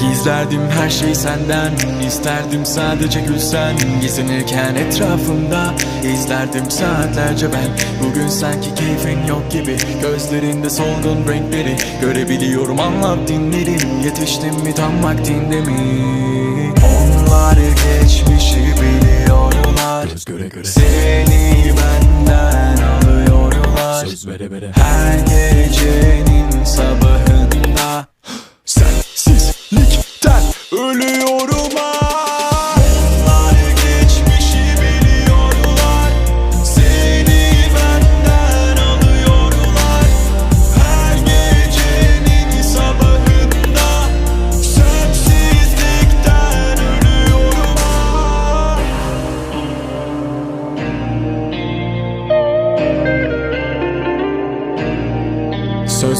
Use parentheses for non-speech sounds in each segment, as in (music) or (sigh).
Gizlerdim her şeyi senden. İsterdim sadece gülsen Gizlenirken etrafımda. İzlerdim saatlerce ben. Bugün sanki keyfin yok gibi. Gözlerinde solgun renkleri Görebiliyorum. Anlat dinlerim. Yetiştim mi tam vaktinde mi? Onlar geçmişi biliyorlar. Göz göre göre. Seni benden alıyorlar. Söz vere vere. Her gecenin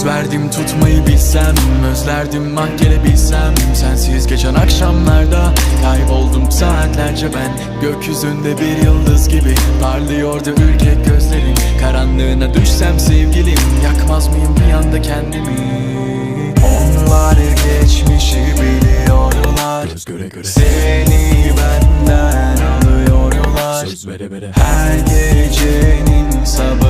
Söz verdim tutmayı bilsem Özlerdim ah gelebilsem Sensiz geçen akşamlarda Kayboldum saatlerce ben. Gökyüzünde bir yıldız gibi Parlıyordu ürkek gözlerin. Karanlığına düşsem sevgilim Yakmaz mıyım bir anda kendimi? Onlar geçmişi biliyorlar. Göz göre göre. Seni benden alıyorlar. Söz vere vere her gecenin sabahında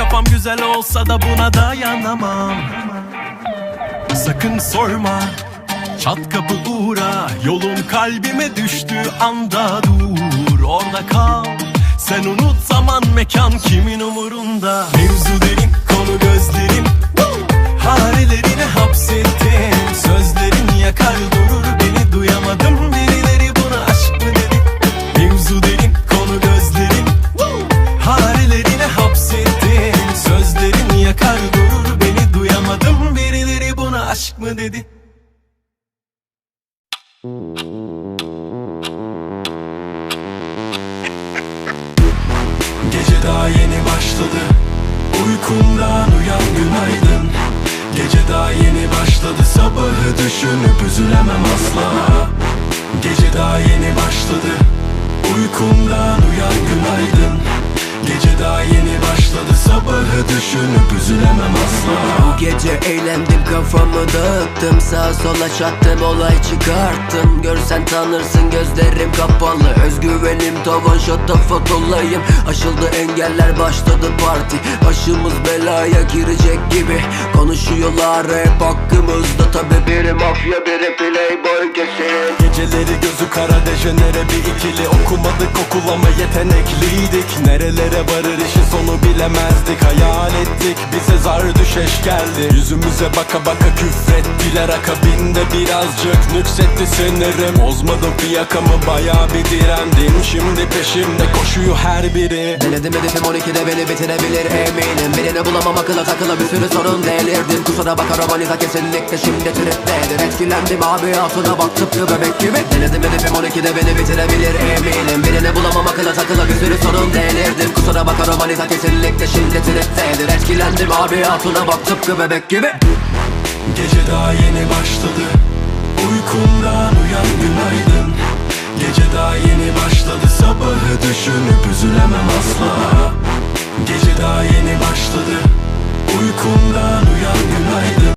Kafam güzel olsa da buna dayanamam. Sakın sorma Çat kapı uğra Yolun kalbime düştüğü anda dur. Orada kal Sen unut zaman mekan kimin umurunda? Mevzu derin konu gözlerin Hanelerine hapsettin Sözlerin yakar aşk mı dedi? (laughs) Gece daha yeni başladı. Uykumdan uyan günaydın. Gece daha yeni başladı. Sabahı düşünüp üzülemem asla. Gece daha yeni başladı. Uykumdan uyan günaydın. Gece daha yeni başladı. Sabahı gece eğlendim kafamı dağıttım. Sağa sola çattım olay çıkarttım. Görsen tanırsın gözlerim kapalı. Özgüvenim tavan şatafat olayım Aşıldı engeller başladı parti. Başımız belaya girecek gibi. Konuşuyorlar hep hakkımızda. Tabi biri mafya biri playboy kesin Geceleri gözü kara dejenere bir ikili. Okumadık okul ama yetenekliydik. Nerelere varır işin sonu bilemezdik. Hayal ettik bize zar düşeş geldi Yüzümüze baka baka küfrettiler Akabinde birazcık nüksetti sinirim. Bozmadım fiyakamı baya bir direndim. Şimdi peşimde koşuyor her biri. Denedim hedefim 12'de beni bitirebilir eminim. Birini bulamam akıla takıla bir sürü sorun delirdim. Kusura bakar manita kesinlikle şimdi triptedir Etkilendim abi altına baktım bebek gibi. Denedim hedefim 12'de beni bitirebilir eminim. Birini bulamam akıla takıla bir sürü sorun delirdim. Kusura bakar manita kesinlikle şimdi triptedir Etkilendim abi altına baktım bebek gibi. Gece daha yeni başladı. Uykumdan uyan günaydın. Gece daha yeni başladı. Sabahı düşünüp üzülemem asla. Gece daha yeni başladı. Uykumdan uyan günaydın